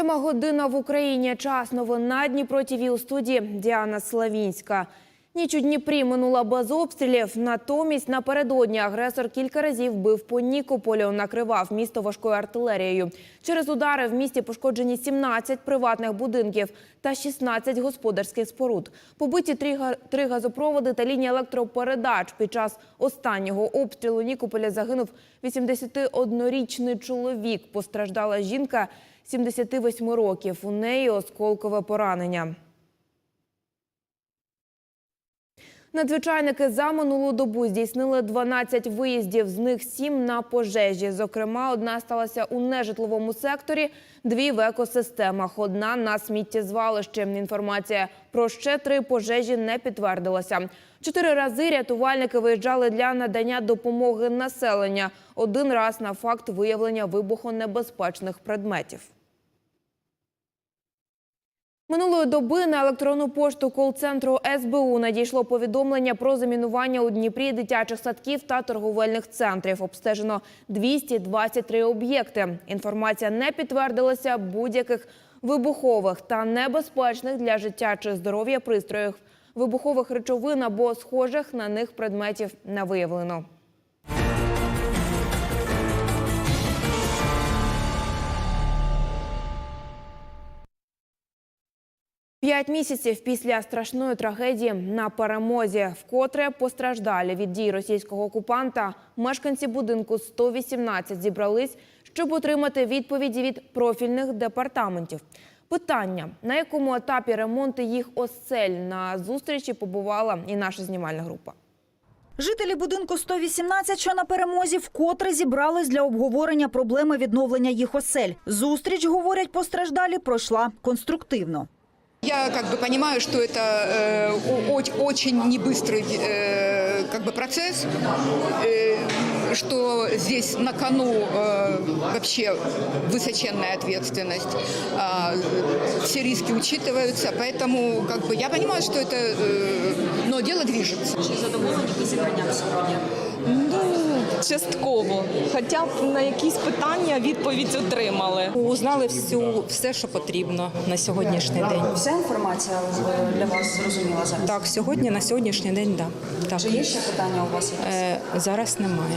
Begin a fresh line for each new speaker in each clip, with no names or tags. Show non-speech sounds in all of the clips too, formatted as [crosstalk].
Сьома година в Україні. Час новин на Дніпро у студії Діана Славінська. Ніч у Дніпрі минула без обстрілів. Натомість напередодні агресор кілька разів бив по Нікополю, накривав місто важкою артилерією. Через удари в місті пошкоджені 17 приватних будинків та 16 господарських споруд. Побиті три газопроводи та лінії електропередач. Під час останнього обстрілу Нікополя загинув 81-річний чоловік. Постраждала жінка 78 років. У неї осколкове поранення. Надзвичайники за минулу добу здійснили 12 виїздів, з них 7 на пожежі. Зокрема, одна сталася у нежитловому секторі, дві в екосистемах, одна на сміттєзвалищі. Інформація про ще три пожежі не підтвердилася. Чотири рази рятувальники виїжджали для надання допомоги населення. Один раз на факт виявлення вибухонебезпечних предметів. Минулої доби на електронну пошту кол-центру СБУ надійшло повідомлення про замінування у Дніпрі дитячих садків та торговельних центрів. Обстежено 223 об'єкти. Інформація не підтвердилася будь-яких вибухових та небезпечних для життя чи здоров'я пристроїв. Вибухових речовин або схожих на них предметів не виявлено. П'ять місяців після страшної трагедії на перемозі, вкотре постраждалі від дій російського окупанта, мешканці будинку 118 зібрались, щоб отримати відповіді від профільних департаментів. Питання, на якому етапі ремонту їх осель на зустрічі побувала і наша знімальна група.
Жителі будинку 118, що на перемозі, вкотре зібрались для обговорення проблеми відновлення їх осель. Зустріч, говорять постраждалі, пройшла конструктивно.
Я как бы понимаю, что это э, о- о- очень небыстрый э, как бы процесс, э, что здесь на кону э, вообще высоченная ответственность, а, все риски учитываются, поэтому как бы я понимаю, что это, э, но дело движется.
Частково, хоча б на якісь питання відповідь отримали.
Узнали всю все, що потрібно на сьогоднішній день.
Вся інформація е, для вас зрозуміла зараз?
Так, сьогодні на сьогоднішній день, да. так.
Чи є ще питання у вас? якісь?
Е, зараз немає.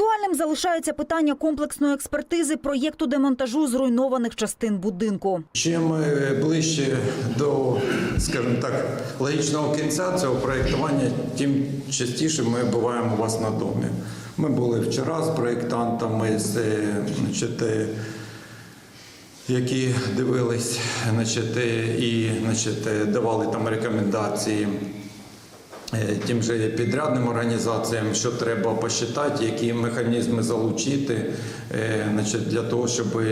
Актуальним залишається питання комплексної експертизи проєкту демонтажу зруйнованих частин будинку.
Чим ближче до, скажімо так, логічного кінця цього проєктування, тим частіше ми буваємо у вас на домі. Ми були вчора з проєктантами, з, значить, е, які дивились значить, е, і значить, е, давали там рекомендації тим же підрядним організаціям, що треба посчитати, які механізми залучити е, значить, для того, щоб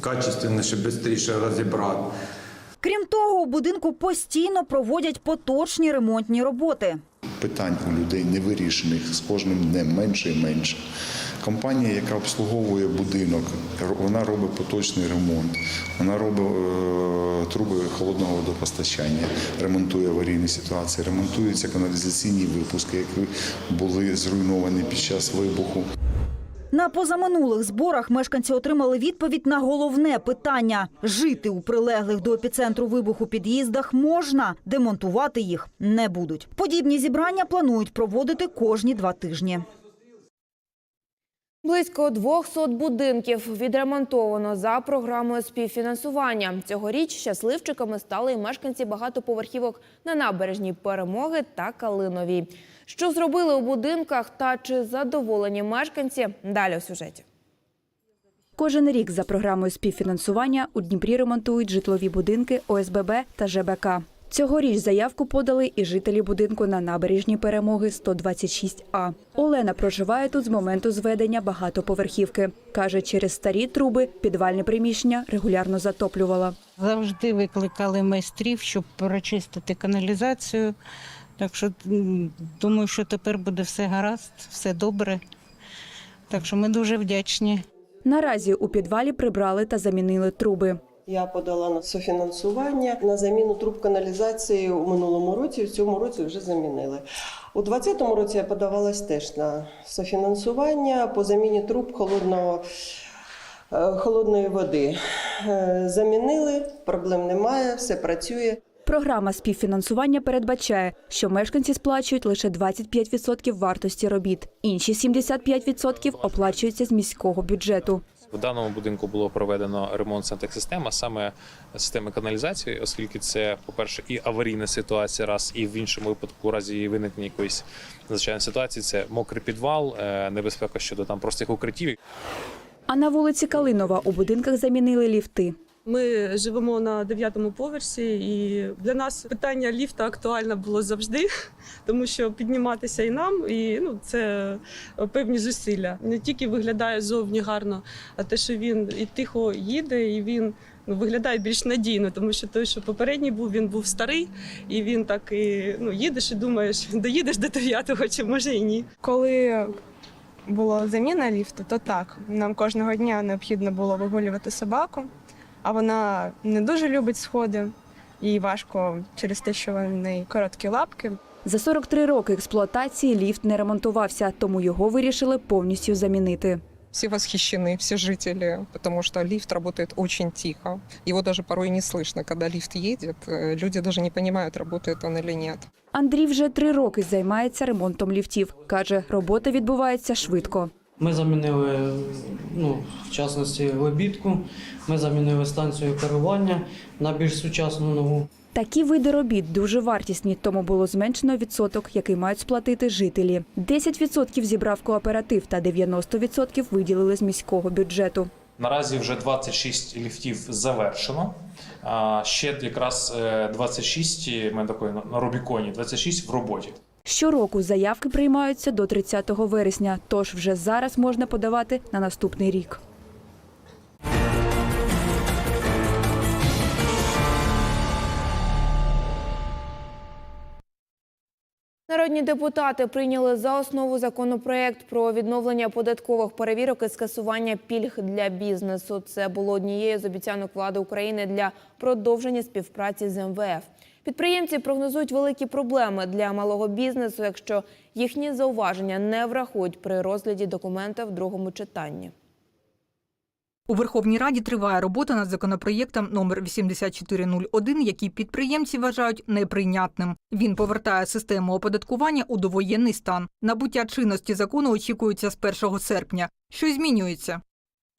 качественніше, швидше розібрати.
Крім того, у будинку постійно проводять поточні ремонтні роботи.
Питань у людей невирішених з кожним днем менше і менше. Компанія, яка обслуговує будинок, вона робить поточний ремонт, вона робить е, труби холодного водопостачання, ремонтує аварійні ситуації, ремонтуються каналізаційні випуски, які були зруйновані під час вибуху.
На позаминулих зборах мешканці отримали відповідь на головне питання: жити у прилеглих до епіцентру вибуху під'їздах можна, демонтувати їх не будуть. Подібні зібрання планують проводити кожні два тижні.
Близько 200 будинків відремонтовано за програмою співфінансування. Цьогоріч щасливчиками стали і мешканці багатоповерхівок на набережній Перемоги та Калиновій. Що зробили у будинках та чи задоволені мешканці? Далі у сюжеті.
Кожен рік за програмою співфінансування у Дніпрі ремонтують житлові будинки ОСББ та ЖБК. Цьогоріч заявку подали і жителі будинку на набережній перемоги 126А. Олена проживає тут з моменту зведення багатоповерхівки. Каже, через старі труби підвальне приміщення регулярно затоплювала.
Завжди викликали майстрів, щоб прочистити каналізацію. Так що думаю, що тепер буде все гаразд, все добре. Так що ми дуже вдячні.
Наразі у підвалі прибрали та замінили труби.
Я подала на софінансування на заміну труб каналізації у минулому році. В цьому році вже замінили. У 2020 році я подавалась теж на софінансування по заміні труб холодного е, холодної води. Е, Замінили, проблем немає, все працює.
Програма співфінансування передбачає, що мешканці сплачують лише 25% вартості робіт. Інші 75% оплачуються з міського бюджету.
В даному будинку було проведено ремонт сантехсистем, а саме системи каналізації, оскільки це, по-перше, і аварійна ситуація, раз і в іншому випадку, у разі виникнення якоїсь надзвичайної ситуації, це мокрий підвал, е, небезпека щодо там простих укриттів.
А на вулиці Калинова у будинках замінили ліфти.
Ми живемо на дев'ятому поверсі, і для нас питання ліфта актуальне було завжди, [laughs] тому що підніматися і нам, і ну це певні зусилля. Не тільки виглядає зовні гарно, а те, що він і тихо їде, і він. Ну, виглядає більш надійно, тому що той, що попередній був, він був старий, і він так і ну їдеш і думаєш, [laughs] доїдеш до дев'ятого, чи може і ні.
Коли була заміна ліфту, то так. Нам кожного дня необхідно було вигулювати собаку, а вона не дуже любить сходи. Їй важко через те, що в неї короткі лапки.
За 43 роки експлуатації ліфт не ремонтувався, тому його вирішили повністю замінити.
Все восхищены, все жители, потому что лифт работает очень тихо. Его даже порой не слышно, когда лифт едет. Э, Люди даже не понимают, работает он или нет.
Андрій вже три роки займається ремонтом ліфтів. Каже, робота відбувається швидко.
Ми замінили, ну, в частності лебідку, ми замінили станцію керування на більш сучасну нову.
Такі види робіт дуже вартісні, тому було зменшено відсоток, який мають сплатити жителі. 10% зібрав кооператив та 90% виділили з міського бюджету.
Наразі вже 26 ліфтів завершено. А ще якраз е, 26, ми такої на- на Рубіконі, 26 в роботі.
Щороку заявки приймаються до 30 вересня, тож вже зараз можна подавати на наступний рік.
Народні депутати прийняли за основу законопроект про відновлення податкових перевірок і скасування пільг для бізнесу. Це було однією з обіцянок влади України для продовження співпраці з МВФ. Підприємці прогнозують великі проблеми для малого бізнесу, якщо їхні зауваження не врахують при розгляді документа в другому читанні.
У Верховній Раді триває робота над законопроєктом номер 8401, який підприємці вважають неприйнятним. Він повертає систему оподаткування у довоєнний стан. Набуття чинності закону очікується з 1 серпня. Що змінюється?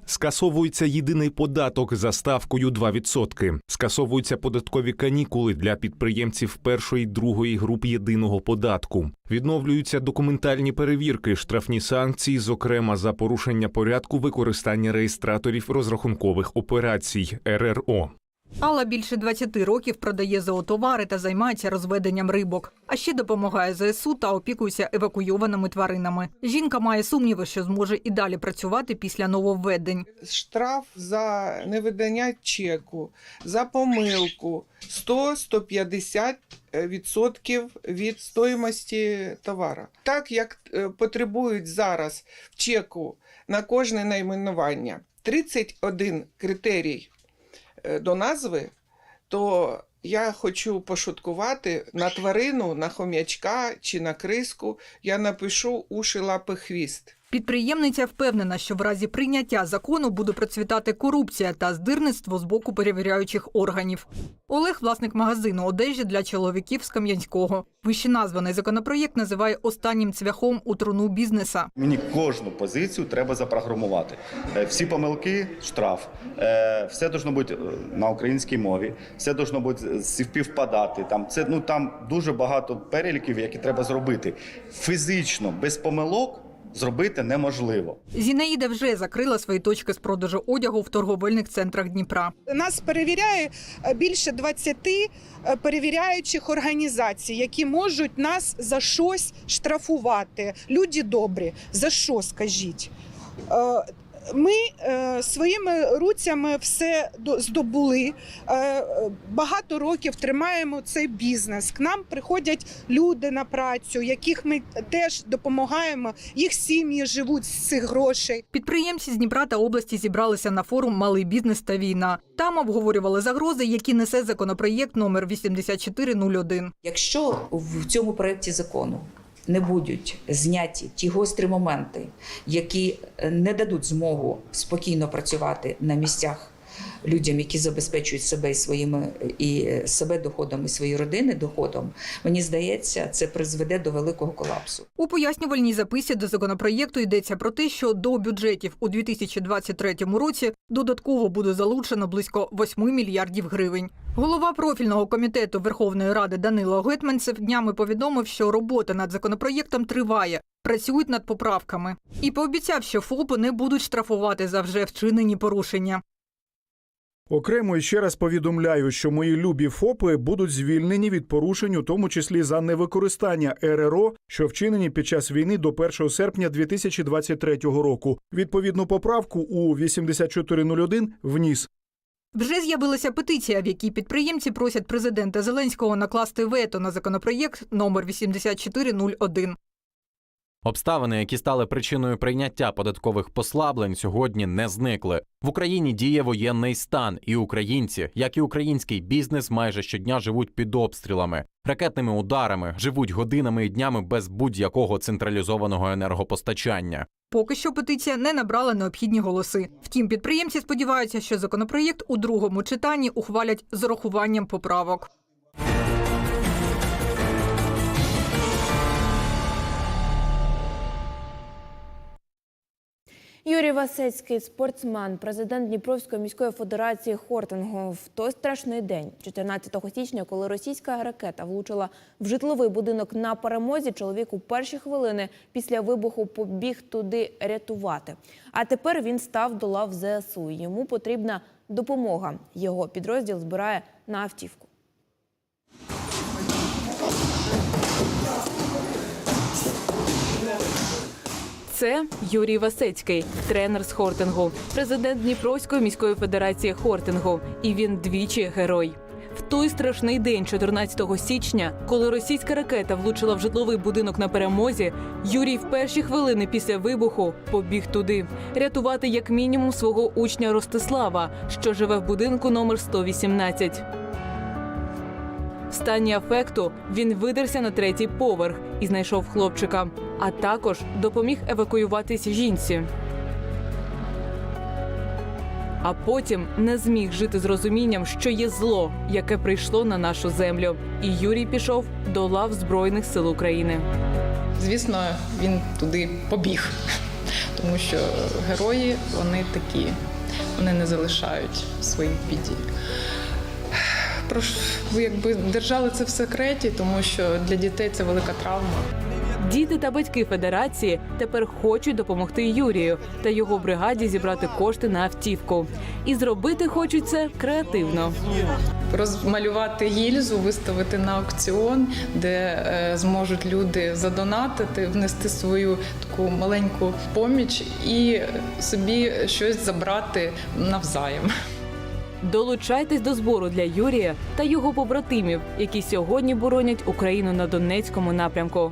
Скасовується єдиний податок за ставкою 2%. Скасовуються податкові канікули для підприємців першої другої груп єдиного податку. Відновлюються документальні перевірки, штрафні санкції, зокрема за порушення порядку використання реєстраторів розрахункових операцій РРО.
Алла більше 20 років продає зоотовари та займається розведенням рибок. А ще допомагає ЗСУ та опікується евакуйованими тваринами. Жінка має сумніви, що зможе і далі працювати після нововведень.
штраф за невидання чеку, за помилку 100-150 відсотків від стоїмості товара. Так як е, потребують зараз чеку на кожне найменування 31 критерій до назви, то я хочу пошуткувати на тварину, на хом'ячка чи на криску. Я напишу уші, лапи, хвіст.
Підприємниця впевнена, що в разі прийняття закону буде процвітати корупція та здирництво з боку перевіряючих органів. Олег, власник магазину одежі для чоловіків з Кам'янського. Вищеназваний законопроєкт називає останнім цвяхом у труну бізнеса.
Мені кожну позицію треба запрограмувати. Е, Всі помилки штраф. Е, Все должно бути е, на українській мові, все должно бути співпадати. Там це ну там дуже багато переліків, які треба зробити. Фізично без помилок зробити неможливо.
Зінаїда вже закрила свої точки з продажу одягу в торговельних центрах Дніпра.
Нас перевіряє е, більше 20 е, перевіряючих організацій, які можуть нас за щось штрафувати. Люди добрі, за що скажіть? Ми е, своїми руцями все до- здобули. Е, багато років тримаємо цей бізнес. К нам приходять люди на працю, яких ми теж допомагаємо. Їх сім'ї живуть з цих грошей.
Підприємці з Дніпра та області зібралися на форум Малий бізнес та війна. Там обговорювали загрози, які несе законопроєкт номер 8401.
Якщо в цьому проєкті закону не будуть зняті ті гострі моменти, які е, не дадуть змогу спокійно працювати на місцях людям, які забезпечують себе і своїми і е, себе доходом, і свої родини доходом, мені здається, це призведе до великого колапсу.
У пояснювальній записі до законопроєкту йдеться про те, що до бюджетів у 2023 році додатково буде залучено близько 8 мільярдів гривень. Голова профільного комітету Верховної Ради Данило Гетманцев днями повідомив, що робота над законопроєктом триває. Працюють над поправками і пообіцяв, що ФОПи не будуть штрафувати за вже вчинені порушення.
Окремо і ще раз повідомляю, що мої любі ФОПи будуть звільнені від порушень, у тому числі за невикористання РРО, що вчинені під час війни до 1 серпня 2023 року. Відповідну поправку у 8401 вніс.
Вже з'явилася петиція, в якій підприємці просять президента Зеленського накласти вето на законопроєкт номер 8401.
Обставини, які стали причиною прийняття податкових послаблень, сьогодні не зникли. В Україні діє воєнний стан, і українці, як і український бізнес, майже щодня живуть під обстрілами, ракетними ударами, живуть годинами і днями без будь-якого централізованого енергопостачання.
Поки що петиція не набрала необхідні голоси. Втім, підприємці сподіваються, що законопроєкт у другому читанні ухвалять з урахуванням поправок.
Юрій Васецький, спортсмен, президент Дніпровської міської федерації хортингу. В той страшний день, 14 січня, коли російська ракета влучила в житловий будинок на перемозі, чоловік у перші хвилини після вибуху побіг туди рятувати. А тепер він став до лав ЗСУ. Йому потрібна допомога. Його підрозділ збирає на автівку.
Це Юрій Васецький, тренер з хортингу, президент Дніпровської міської федерації хортингу. І він двічі герой. В той страшний день, 14 січня, коли російська ракета влучила в житловий будинок на перемозі, Юрій в перші хвилини після вибуху побіг туди, рятувати як мінімум свого учня Ростислава, що живе в будинку номер 118. В стані афекту він видерся на третій поверх і знайшов хлопчика, а також допоміг евакуюватись жінці. А потім не зміг жити з розумінням, що є зло, яке прийшло на нашу землю. І Юрій пішов до лав Збройних сил України.
Звісно, він туди побіг, тому що герої вони такі, вони не залишають своїх біді. Прош, ви якби держали це в секреті, тому що для дітей це велика травма.
Діти та батьки федерації тепер хочуть допомогти Юрію та його бригаді зібрати кошти на автівку. І зробити хочуть це креативно.
Розмалювати гільзу, виставити на аукціон, де е, зможуть люди задонатити, внести свою таку маленьку поміч і собі щось забрати навзаєм.
Долучайтесь до збору для Юрія та його побратимів, які сьогодні боронять Україну на Донецькому напрямку.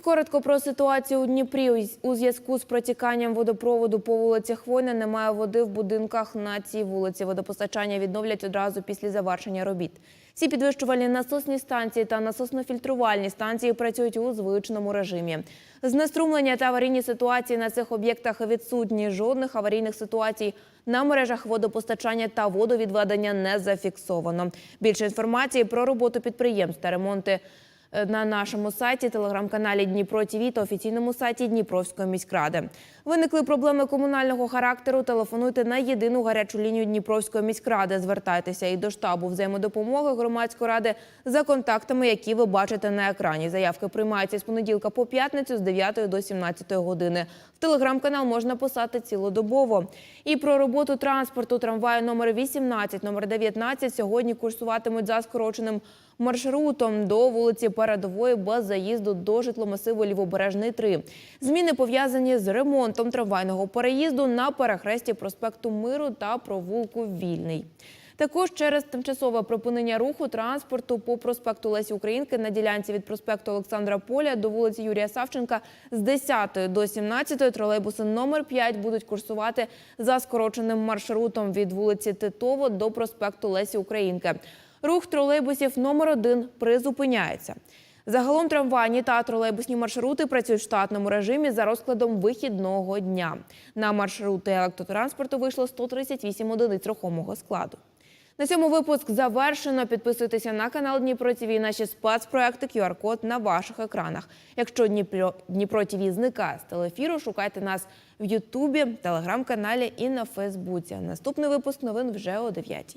коротко про ситуацію у Дніпрі. У зв'язку з протіканням водопроводу по вулиці Хвойна немає води в будинках на цій вулиці. Водопостачання відновлять одразу після завершення робіт. Всі підвищувальні насосні станції та насосно-фільтрувальні станції працюють у звичному режимі. Знеструмлення та аварійні ситуації на цих об'єктах відсутні. Жодних аварійних ситуацій на мережах водопостачання та водовідведення не зафіксовано. Більше інформації про роботу підприємств та ремонти на нашому сайті, телеграм-каналі Дніпро ТІВІ та офіційному сайті Дніпровської міськради. Виникли проблеми комунального характеру. Телефонуйте на єдину гарячу лінію Дніпровської міськради. Звертайтеся і до штабу взаємодопомоги громадської ради за контактами, які ви бачите на екрані. Заявки приймаються з понеділка по п'ятницю з 9 до 17 години. В телеграм-канал можна писати цілодобово. І про роботу транспорту трамваю номер 18, номер 19 сьогодні курсуватимуть за скороченим маршрутом до вулиці Передової без заїзду до житломасиву Лівобережний 3. Зміни пов'язані з ремонтом трамвайного переїзду на перехресті проспекту Миру та провулку Вільний. Також через тимчасове припинення руху транспорту по проспекту Лесі Українки на ділянці від проспекту Олександра Поля до вулиці Юрія Савченка з 10 до 17 тролейбуси номер 5 будуть курсувати за скороченим маршрутом від вулиці Титово до проспекту Лесі Українки. Рух тролейбусів номер 1 призупиняється. Загалом трамвайні та тролейбусні маршрути працюють в штатному режимі за розкладом вихідного дня. На маршрути електротранспорту вийшло 138 одиниць рухомого складу. На цьому випуск завершено. Підписуйтеся на канал Дніпро ТВ, наші спецпроекти, QR-код на ваших екранах. Якщо Дніпро, Дніпро ТВ зникає з телефіру, шукайте нас в Ютубі, телеграм-каналі і на Фейсбуці. Наступний випуск новин вже о 9